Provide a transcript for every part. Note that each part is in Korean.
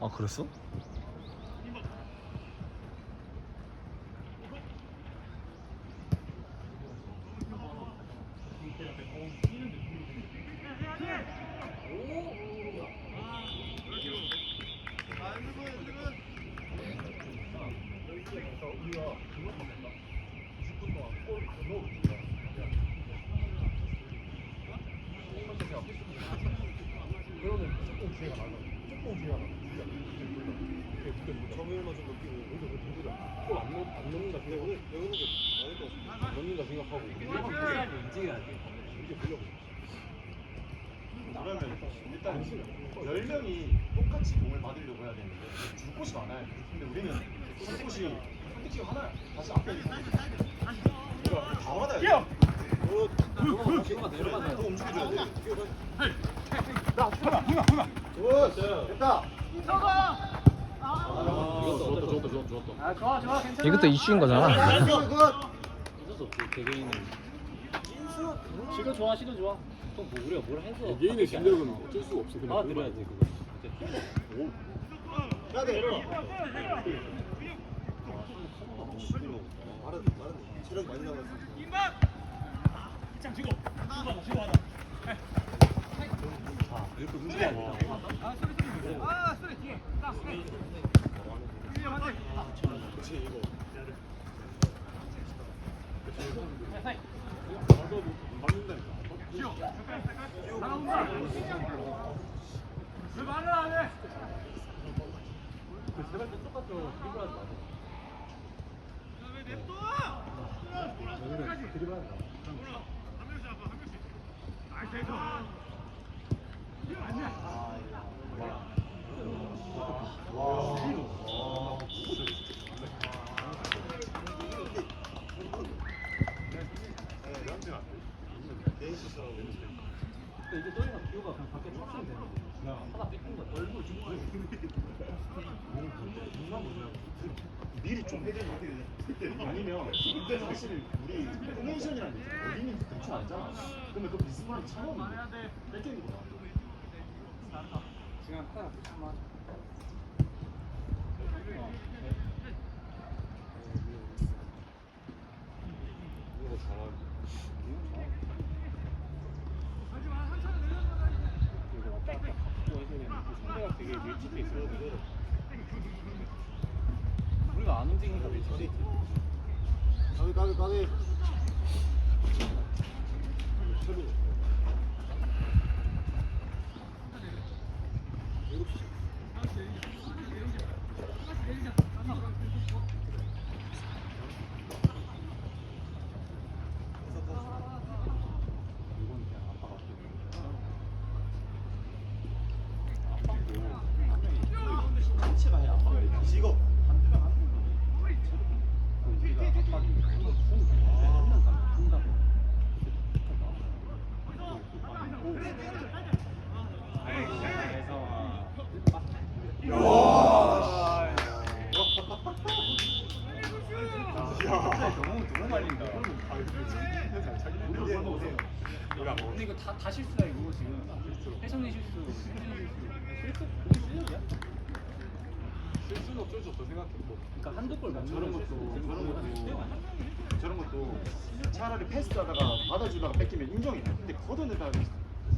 아 그랬어? 정일만 좀 느끼고 여기서 그 누구다 골안 넣, 안 넣는다 생각 여기 여기는 안 넣는다 생각하고 움직여야 돼. 이게 보려고 그러면 일단 10명이 똑같이 공을 받으려고 해야 되는데 줄 곳이 많아요. 근데 우리는 줄 곳이 선택지가 하나야. 다시 앞에 있는 우리가 다 받아야 돼. 내려가 내려가서 더 움직여줘야 돼. 됐다 아, 좋았다 좋았다 좋았다 좋았다 아 좋아 좋아 괜찮아. 이것도 이슈인 거잖아. 어쩔 수 없지 개개인은. 시도 좋아 시도 좋아. 또뭐 우리가 뭘 해서. 개인의 실력은 어쩔 수가 없어 그냥 받아들여야 돼 그거. 체력 많이 나갔어. 아 이렇게 움직여야 돼. 그치 이거 리블 그냥 밖에 쳤으면 되는데. 하나 대충 알잖아. 그러면 그 비스무리한 차원인데 뺏기는 거야. 그냥 하나 이거 잘하지 이거 왔다 갔다 갖고 해야 되는데 그 상대가 되게 밀집돼 있어가지고 우리가 안 움직이니까 밀집돼 있지 가위, 가위, 가위. 이건 그냥 아빠가 단체가 해, 아빠가. 직업. 우리가 아빠가 한명 가면 준다고 너무 너무 말린다. 근데 이거 다, 다 실수야 이거 실수, 실수 실력이야? 실수는 어쩔 수 없다 생각했고 그러니까 한두 골 저런 건 것도. 저런 것도, 아니야? 저런 것도 차라리 패스하다가 받아주다가 뺏기면 인정이 돼. 근데 걷어내다가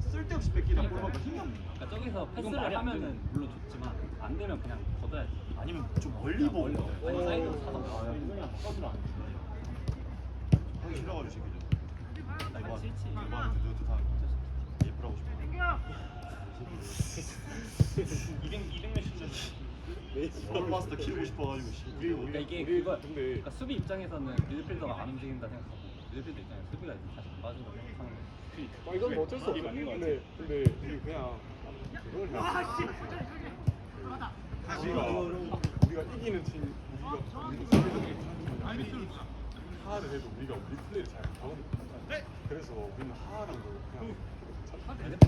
쓸데없이 뺏기다 골 받고 힘이 없는 거야. 그러니까 저기서 패스를 하면은 물론 좋지만 안 되면 그냥 걷어야지. 아니면 좀 멀리 보고. 보고. 아니면 사이드로 사던가. 아, 바꿔주라 안 해. 하기 싫어가지고 새끼들. 나 이거 싫지. 200 200 몇십 년. 뭘 봤을 때 키우고 싶어가지고. 씨. 그러니까 이게 그거 그러니까 수비 입장에서는 미드필더가 안 움직인다 생각하고 미드필더 입장에 수비가 다시 안 빠진다 생각하는 거지. 아 이건 뭐 어쩔 수 없어 근데 근데 우리 그냥 그걸 그냥 우리가 우리가 이기는 팀 우리가 우리가 상대적인 팀이 하를 해도 우리가 우리 플레이를 잘 하거든 그래서 우리는 하랑도 그냥 근데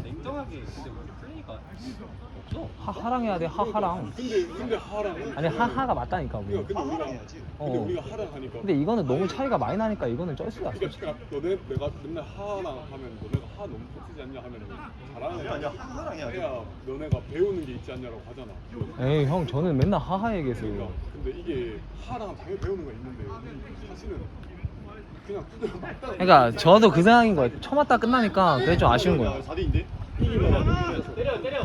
냉정하게 근데 우리 플레이가 없어. 하하랑 해야 돼 하하랑 근데 근데 하랑 아니 하하가 맞다니까 우리 그러니까 근데 우리가 해야지. 근데 어. 우리가 하랑 하니까 근데 이거는 너무 차이가 많이 나니까 이거는 쩔 수가 없어 그러니까 그러니까 너네 내가 맨날 하랑 하면 너네가 하 너무 빡치지 않냐 하면 잘하는 아니야, 아니야. 하랑 해야지. 해야 너네가 배우는 게 있지 않냐라고 하잖아 에이 형 저는 맨날 하하 그러니까 얘기했어요 근데 이게 하랑 당연히 배우는 거 있는데 사실은 그러니까 저도 그 생각인 거예요 처음 왔다 끝나니까 그게 좀 아쉬운 거예요 4대인데? 이기면 때려 때려.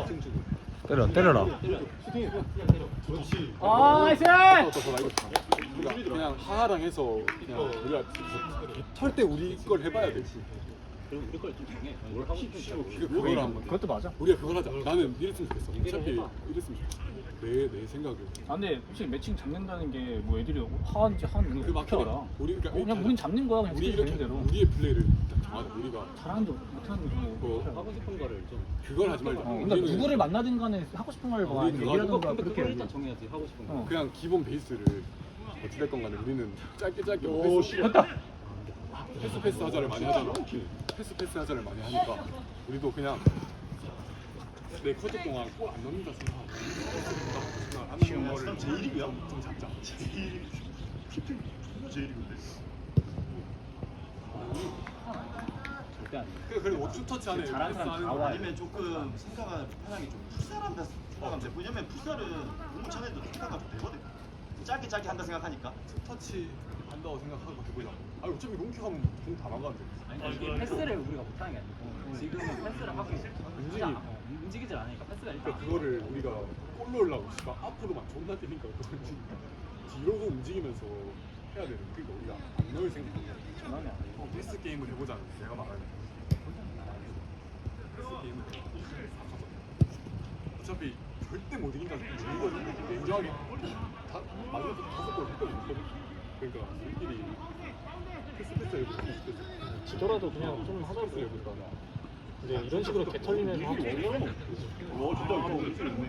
때려 때려라 아 나이스. 그냥 하랑 해서 그냥 우리가 털 때 우리 걸 해봐야 돼 그럼 우리 걸좀 정해. 뭘 하고. 그걸 한번 그것도 맞아 우리가 그걸 하자 나는 이랬으면 좋겠어 어차피. 이랬으면 좋겠어 내, 내 생각에. 아 근데 솔직히 매칭 잡는다는 게 뭐 애들이 하는지 하는 그게 막히네. 어떻게 알아? 우리 그러니까 그냥 우린 잡는 거야 그냥 우리 이렇게 되는 대로. 우리의 플레이를 딱 정하자 우리가. 잘하는지 못하는지 뭐그 하고 싶은 거를 좀. 그걸 하지 말자. 어, 그러니까 우리는 누구를 만나든 간에 하고 싶은 걸 뭐, 우리 그거 근데 그렇게 그걸 해야지. 일단 정해야지 하고 싶은 거. 어. 그냥 기본 베이스를 어찌됐건 간에 우리는 짧게 짧게 오, 패스, 패스 패스 하자를 많이 하잖아. 패스 패스 하자를 많이 하니까. 우리도 그냥 내 커트 동안 골 안 넣는다 생각하고 하는 거를 제일이고요. 좀 잡자 제일이군데. 절대 안 돼. 그래 그래 원투 터치 안에 잘하는 사람 다 거. 와야 아니면 조금 생각을 편하게 좀 풋살한다 생각하면 돼. 왜냐면 풋살은 너무 잘해도 생각하면 되거든. 짧게 짧게 한다 생각하니까. 투 터치 한다고 생각하고 해보자 아 어차피 롱킥 하면 공다 나가는데 아니 이게 패스를 우리가 못하는 게 아니고 지금은 패스를 하고 움직이 움직이질 않으니까 패스가 일단 그러니까 그거를 우리가 골 넣으려고 씨발 앞으로만 존나 뛰니까 그런지 뒤로도 움직이면서 해야 되는 그러니까 우리가 안 넣을 생각이야 전환이 안 돼. 어, 패스 게임을 해보자는 내가 말하는 패스 게임을 어차피 절대 못 이긴다는 이거는 냉정하게. 다 맞는 다섯 골 했거든 그러니까 우리끼리 패스 패스 해보고 패스 패스 지더라도 그냥 좀 하자 패스 해볼까 근데 이런 식으로 개 털리면서 하면 어 진짜 이거.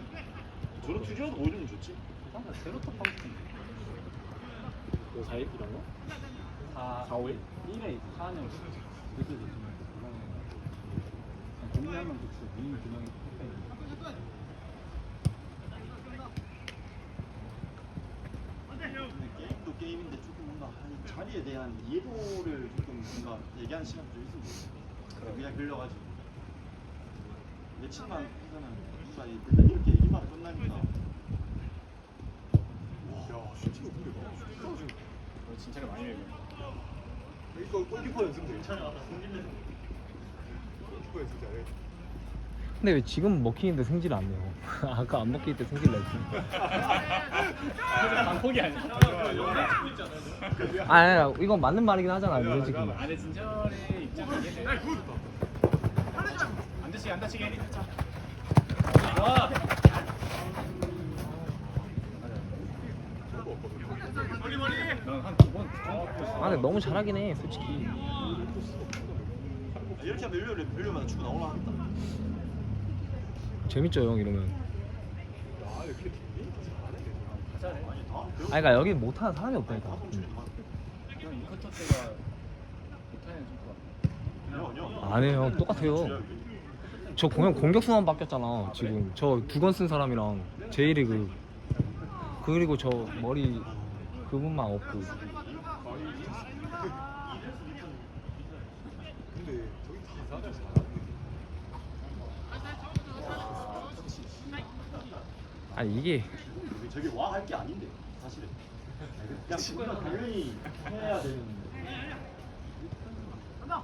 저런 투지라도 보여주면 좋지. 일단 제로톱 하고 싶은데. 뭐 4일 이런 거? 4, 4, 5일? 1회 4년 그래도 좀 고민하면 좋지. 미인 두 명이 택배. 게임도 게임인데 조금 뭔가 한 자리에 대한 이해도를 조금 뭔가 얘기하는 시간이 좀 있으면 좋겠어. 그냥 빌려가지고 며칠만 하면은 누가 일단 이렇게 얘기만 끝나니까. 야 슈팅이 근데 슈팅 진짜를 많이 해요 이거 골키퍼 연습 되게 잘하다 골키퍼 연습 잘해. 근데 왜 지금 먹히는데 승질 안 내요? 아까 안 먹힐 때 승질 냈지. 방폭이 아니야? 아니 아니 이건 맞는 말이긴 하잖아 솔직히. 안에 진철의 입장이 이해 돼안 다치게 안 다치게. 와 넌한두번 아 근데 너무 잘하긴 해 솔직히. 이렇게 하면 일요일에 일요일마다 축구 나오나 하겠다. 재밌죠 형 이러면. 이렇게 아니 다 아니 그러니까 여기 못하는 사람이 없다니까. 좀 아니요 아니요. 안 해요. 똑같아요 저 공연 공격수만 바뀌었잖아 지금 저 두 건 쓴 사람이랑 제이리그 그리고 저 머리 그분만 없고 아니 이게 저게 와 할 게 아닌데 사실은. 그냥 우리가 당연히 해야 되는. 되나?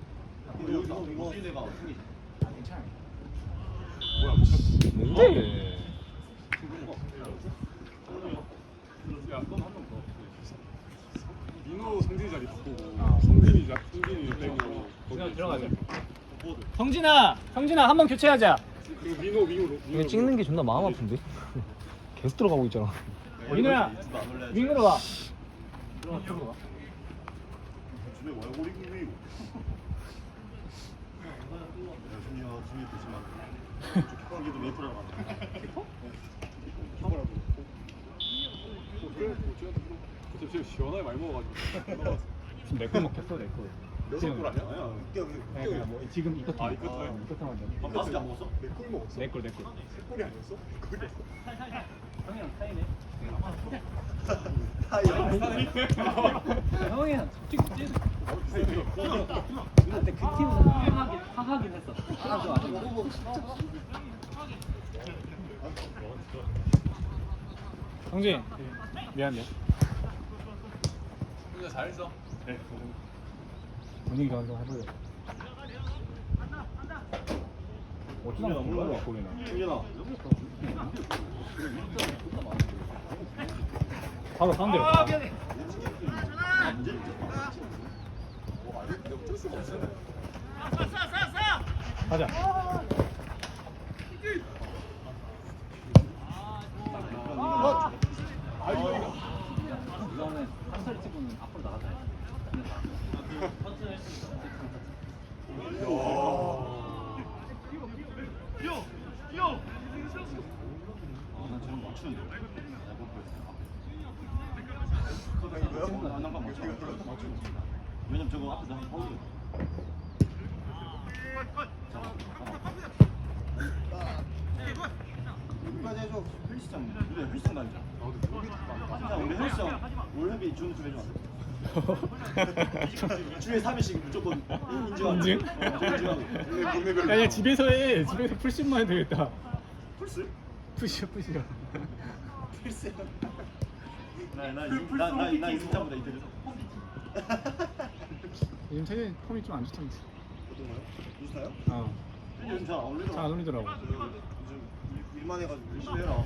뭔데. 민호 성진이 자리 바꾸고 성진이 자 성진이 빼고 그냥 들어가자 성진아, 성진아 한 번 교체하자. 그리고 민호 민호 이거 찍는 게 존나 마음 아픈데 계속 들어가고 있잖아 민호야, 윙으로 와. 주변 얼굴이 야, 준이야, 준이 보지마. 킥하기도 웨이프라고 하네. 그때 지금 시원하게 많이 먹어가지고 지금 내거 먹혔어, 내 거. 몇골 아니야? 아니야. 웃겨, 네, 그냥 뭐 지금 이거 아, 이거 타임. 이거 타면 돼. 밥 맛있게 안 먹었어? 몇골 먹었어? 내 걸, 내 걸. 세 골이 아니었어? 골이었어? 형이랑 사이네. 타이어. 형이랑 찍 찍. 근데 그 팀은 하하긴 했어. 하도 아니고. 성진, 미안해. 근데 잘했어 분위기 한번 해보려. 어쩌다 몰라 보이나. 준이야. 바로 가운데로. 아, 근데 어쩔 수가 없어 가자. 왜냐면 저거 앞에서 한번 파울이야. 여기까지 해줘. 헬스장. 그래, 헬스장 다니자. 진짜 우리 헬스장 월회비 주는 좀 해줘. 주에 3일씩 무조건 인증하고. 인증? 어, 인증하고. 야, 야 집에서 해. 집에서 풀십만 해도 되겠다. 풀스? 푸시야, 푸시야. 풀스. 나나나나 인스타보다 이태리. 요즘 최근 폼이 좀 안 좋던데. 어떤 거요? 인스타요? 어. 요즘 잘안 올리더라고. 잘안 올리더라고. 요즘 일- 일만 해가지고 열심히 해라.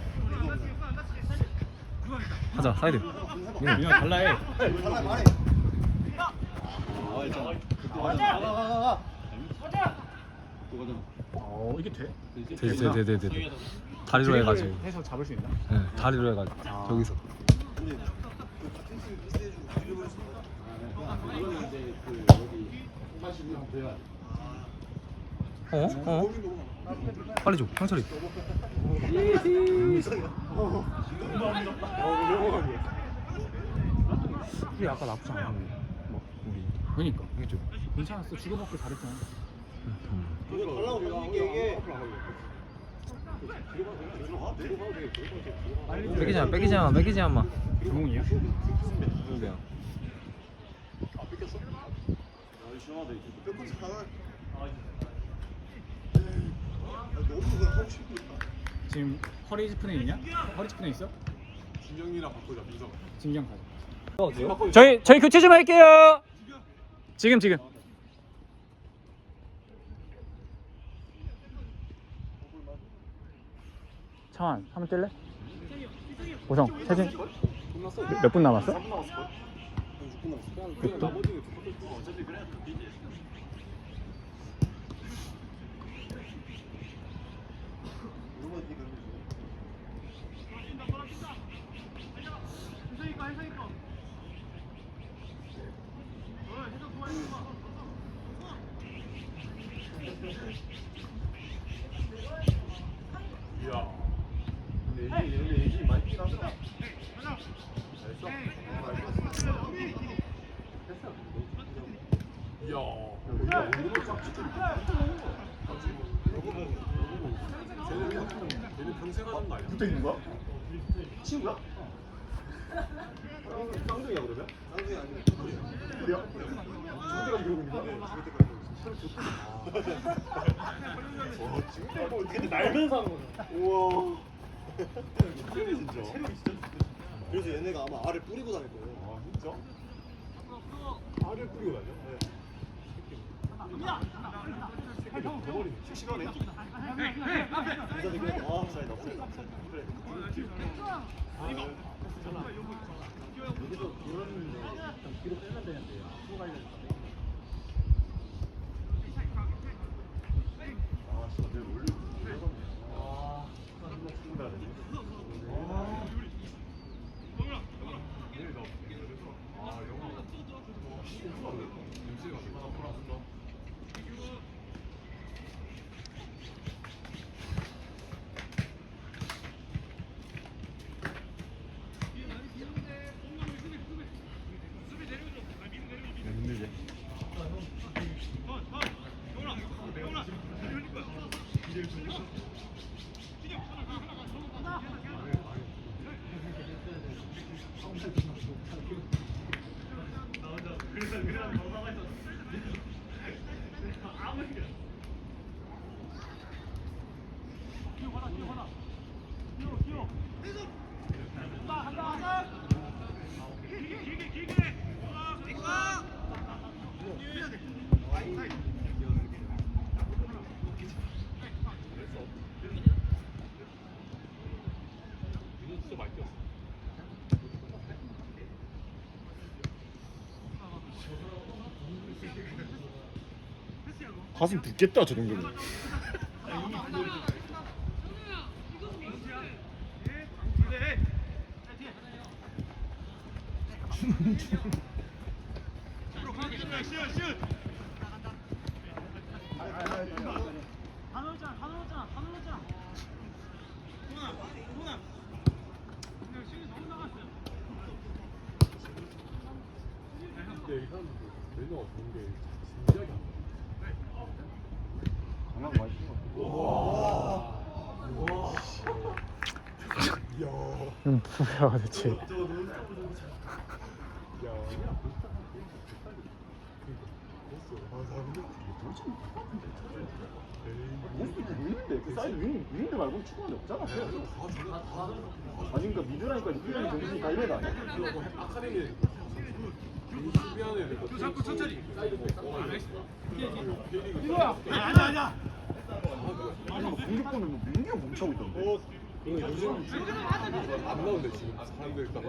하자 사이드 그냥 달라 해. 달라 말해. 아 있잖아. 가가가가. 또 가자. 어, 이게 돼? 돼돼돼돼돼 다리로 해가지고 해서 잡을 수 있나? 네, 다리로 해가지고 저기서 근데 그 같은 팀 비슷해지고 드리블 했어. 이거는 이제 그 여기 홍만식이랑 대화 어? 어? 빨리 줘 형철이 우리 아까 나쁘지 않았는데 뭐 우리 그러니까. 이게 좀 괜찮았어. 주고받고 잘했잖아. 이게. 뺏기지 마 뺏기지 마 뺏기지 마 주몽이야? 그러게요 아 시원하다 이제. 백콘 하나. 너무 그냥 하고 싶다. 지금 허리 스프레 있냐? 허리 스프레 있어? 진영이랑 바꾸자 민성 진경 가자. 어디요? 저희 저희 교체 좀 할게요. 지금 지금. 창환 한번 뛸래? 보성 세진 몇 분 남았어? 3분 남았을 걸? 6분 남았어. 그냥 Sí. 붙어 있는 거야? 친구야? 쌍둥이야 그러면? 쌍둥이 아니야. 둘이야? 중대가 이러고 있는 거야? 근데 날면서 하는 거잖아. 우와. 체력이 진짜. 체력이 진짜. 그래서 얘네가 아마 알을 뿌리고 다닐 거예요. 아 진짜? 알을 뿌리고 다녀? 덩어 그래. 아 사이 나쁘네. 그래. 아, 여기서 그런 뒤로 빼면 되는데. 수 관련. 진짜 많이 뛰었어. 가슴 붓겠다 저 정도면. 이 사람들 매너가 좋은 게 진지하게 안 이건 뭐야 대체 사이드 윙 윙인데 말고 축구는 없잖아. 아니 그러니까 미드라니까 미드라니 정신이 다 이래다. 아카데미 그 자꾸 천천히 이거야 공격권을 뭐 민규 뭉쳐고 있던데. 이거 요즘 안 나오는데 지금 사람들 다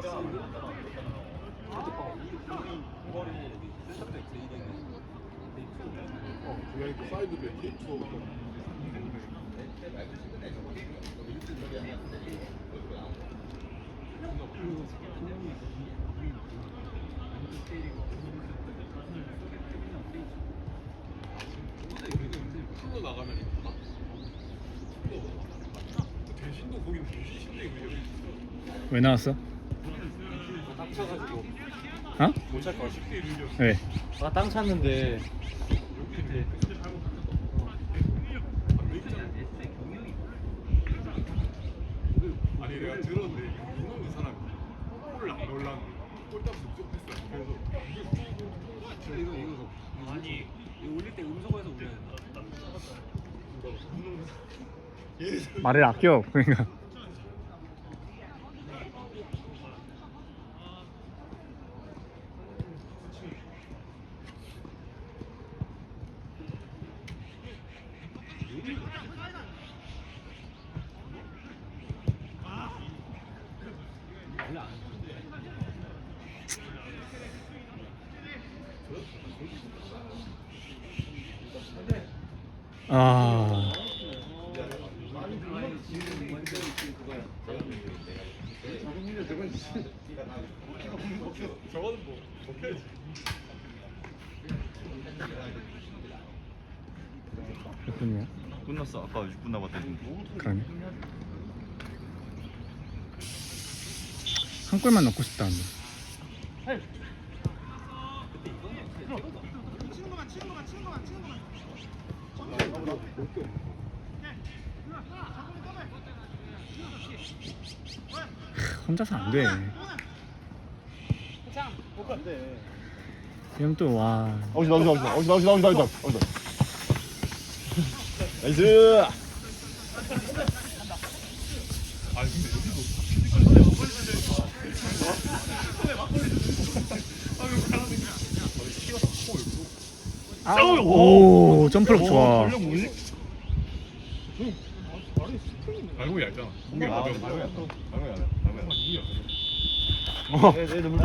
어, 그냥 그 사이드 백 K2 풀로 나가면 있구나. 대신도 거기 대신인데 그게 왜 나왔어? 딱 차가지고 어? 못찰 걸 10대 1이었어. 왜? 아, 땅 찼는데 아니 내가 들었는데 유명 그 사람이 넣으려는 골 이거 이거 아니 이거 올릴 때 음소거에서 올려야 된다. 말을 아껴 그러니까 아 저거는 뭐. 몇 분이야? 끝났어. 아까 6분 남았다는데. 그러네 한 골만 넣고 싶다는데 혼자서 안돼 이러면 또와 어디 나오지 나오지 나오지 나오지 나오지 나오지 나오지. 나이스. 아니 근데 여기도 오 점프력 좋아 알고 얇잖아. 공개 아, 가벼운 나무야, 거. 나무야, 나무야. 이게 네, 네, 너무